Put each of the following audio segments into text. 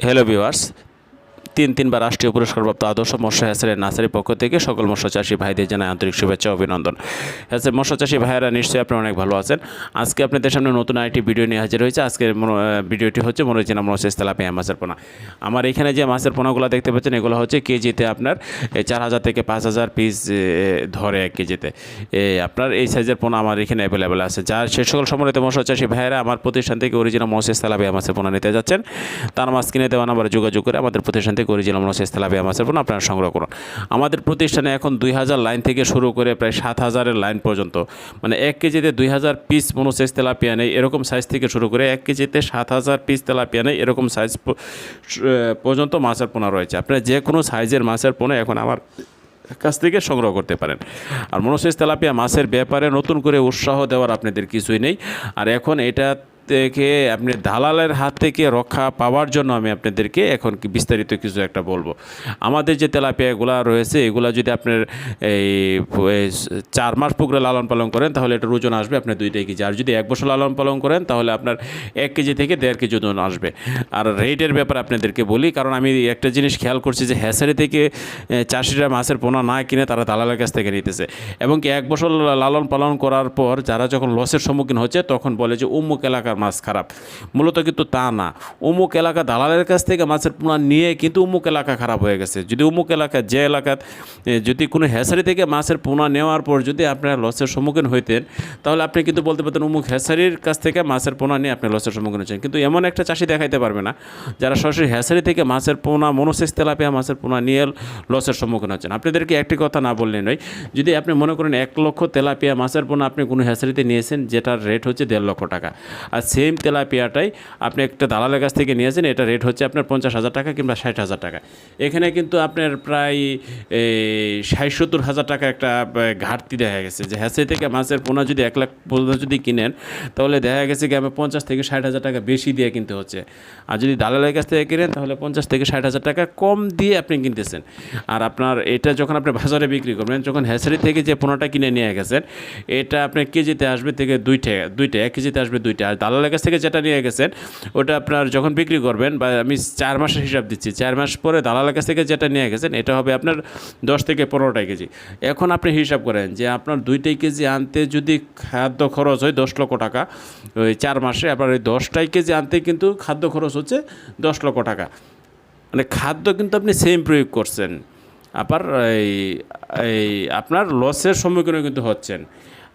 Hello viewers তিন তিনবার রাষ্ট্রীয় পুরস্কারপ্রাপ্ত আদর্শ মৎস্য হ্যাসারের নার্সারির পক্ষ থেকে সকল মৎস্য চাষী ভাইদের জানাই আন্তরিক শুভেচ্ছা অভিনন্দন। হ্যাঁ মৎস্য চাষী ভাইয়েরা নিশ্চয়ই আপনারা অনেক ভালো আছেন। আজকে আপনাদের সামনে নতুন আরেকটি ভিডিও নিয়ে হাজির হয়েছে। আজকের ভিডিওটি হচ্ছে মনে হচ্ছে মনে হচ্ছে তেলাপিয়া মাছের পোনা। আমার এখানে যে মাছের পোনাগুলো দেখতে পাচ্ছেন, এগুলো হচ্ছে কেজিতে আপনার এই চার হাজার থেকে পাঁচ হাজার পিস ধরে এক কেজিতে। আপনার এই সাইজের পোনা আমার এখানে অ্যাভেলেবেল আছে। যার সে সকল সম্মানিত মৎস্য চাষী ভাইয়েরা আমার প্রতিষ্ঠান থেকে অরিজিনাল মৎস্য তেলাপিয়া মাছের পোনা নিতে যাচ্ছেন। তার মাছ কিনে দেওয়া নাম্বারে যোগাযোগ করে আমাদের প্রতিষ্ঠান থেকে অরিজিনাল মৎস্য তেলাপিয়া মাছের পোনা আপনারা সংগ্রহ করুন। আমাদের প্রতিষ্ঠানে এখন দুই হাজার লাইন থেকে শুরু করে প্রায় সাত হাজারের লাইন পর্যন্ত। মানে এক কেজিতে দুই হাজার পিস মনোসেস তেলাপিয়া নেই, এরকম সাইজ থেকে শুরু করে এক কেজিতে সাত হাজার পিস তেলাপিয়া নেই, এরকম সাইজ পর্যন্ত মাছের পোনা রয়েছে। আপনারা যে কোনো সাইজের মাছের পোনা এখন আমার কাছ থেকে সংগ্রহ করতে পারেন। আর মনোসেস তেলাপিয়া মাছের ব্যাপারে নতুন করে উৎসাহ দেওয়ার আপনাদের কিছুই নেই। আর এখন এটা থেকে আপনি দালালের হাত থেকে রক্ষা পাওয়ার জন্য আমি আপনাদেরকে এখন বিস্তারিত কিছু একটা বলব। আমাদের যে তেলাপিয়াগুলো রয়েছে, এগুলা যদি আপনার এই চার মাস পুকুরে লালন পালন করেন, তাহলে এটার ওজন আসবে আপনার দুইটাই কেজি। আর যদি এক বছর লালন পালন করেন, তাহলে আপনার এক কেজি থেকে দেড় কেজি ওজন আসবে। আর রেটের ব্যাপারে আপনাদেরকে বলি, কারণ আমি একটা জিনিস খেয়াল করছি যে হ্যাসারি থেকে চাষিরা মাছের পোনা না কিনে তারা দালালের কাছ থেকে নিতেছে। এবং কি এক বছর লালন পালন করার পর, যারা যখন লসের সম্মুখীন হচ্ছে, তখন বলে যে অমুক এলাকার মাছ খারাপ। মূলত কিন্তু তা না। অমুক এলাকা দালালের কাছ থেকে মাছের পোনা নিয়ে কিন্তু অমুক এলাকা খারাপ হয়ে গেছে। যদি অমুক এলাকা যে এলাকাত যদি কোনো হ্যাসারি থেকে মাছের পোনা নেওয়ার পর যদি আপনারা লসের সম্মুখীন হইতেন, তাহলে আপনি কিন্তু বলতে পারতেন অমুক হ্যাসারির কাছ থেকে মাছের পোনা নিয়ে আপনি লসের সম্মুখীন হচ্ছেন। কিন্তু এমন একটা চাষি দেখাইতে পারবে না, যারা সরাসরি হ্যাসারি থেকে মাছের পোনা, মনোসেস তেলাপিয়া মাছের পোনা নিয়ে লসের সম্মুখীন হচ্ছেন। আপনাদেরকে একটি কথা না বললে নয়, যদি আপনি মনে করেন এক লক্ষ তেলাপিয়া মাছের পোনা আপনি কোনো হ্যাসারিতে নিয়েছেন, যেটার রেট হচ্ছে দেড় লক্ষ টাকা। আর সেম তেলাপিয়াটাই আপনি একটা দালালের কাছ থেকে নিয়েছেন, এটা রেট হচ্ছে আপনার পঞ্চাশ হাজার টাকা কিংবা ষাট হাজার টাকা। এখানে কিন্তু আপনার প্রায় ষাট সত্তর হাজার টাকা একটা ঘাটতি দেখা গেছে। যে হ্যাসারি থেকে মাছের পোনা যদি এক লাখ পোনা যদি কিনেন, তাহলে দেখা গেছে কি আমি পঞ্চাশ থেকে ষাট হাজার টাকা বেশি দিয়ে কিনতে হচ্ছে। আর যদি দালালের কাছ থেকে কিনেন, তাহলে পঞ্চাশ থেকে ষাট হাজার টাকা কম দিয়ে আপনি কিনতেছেন। আর আপনার এটা যখন আপনি বাজারে বিক্রি করবেন, যখন হ্যাসারি থেকে যে পোনাটা কিনে নিয়ে গেছেন, এটা আপনার কেজিতে আসবে থেকে দুইটা দুইটা, এক কেজিতে আসবে দুইটা। আর দালালের কাছ থেকে যেটা নিয়ে গেছেন, ওটা আপনার যখন বিক্রি করবেন বা আমি চার মাসের হিসাব দিচ্ছি, চার মাস পরে দালালের কাছ থেকে যেটা নিয়ে গেছেন, এটা হবে আপনার দশ থেকে পনেরোটা কেজি। এখন আপনি হিসাব করেন যে আপনার দুইটাই কেজি আনতে যদি খাদ্য খরচ হয় দশ লক্ষ টাকা, ওই চার মাসে আপনার ওই দশটাই কেজি আনতে কিন্তু খাদ্য খরচ হচ্ছে দশ লক্ষ টাকা। মানে খাদ্য কিন্তু আপনি সেম প্রয়োগ করছেন। আবার এই আপনার লসের সম্মুখীনও কিন্তু হচ্ছেন।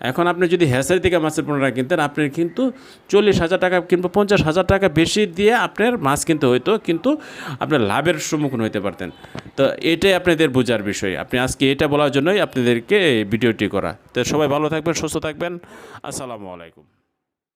এখন আপনি যদি হ্যাসারি থেকে মাছের পোনাটা কিনতেন, আপনি কিন্তু চল্লিশ হাজার টাকা কিংবা পঞ্চাশ হাজার টাকা বেশি দিয়ে আপনার মাছ কিনতে হইতো, কিন্তু আপনার লাভের সম্মুখীন হইতে পারতেন। তো এটাই আপনাদের বোঝার বিষয়। আপনি আজকে এটা বলার জন্যই আপনাদেরকে ভিডিওটি করা। তো সবাই ভালো থাকবেন, সুস্থ থাকবেন। আসসালামু আলাইকুম।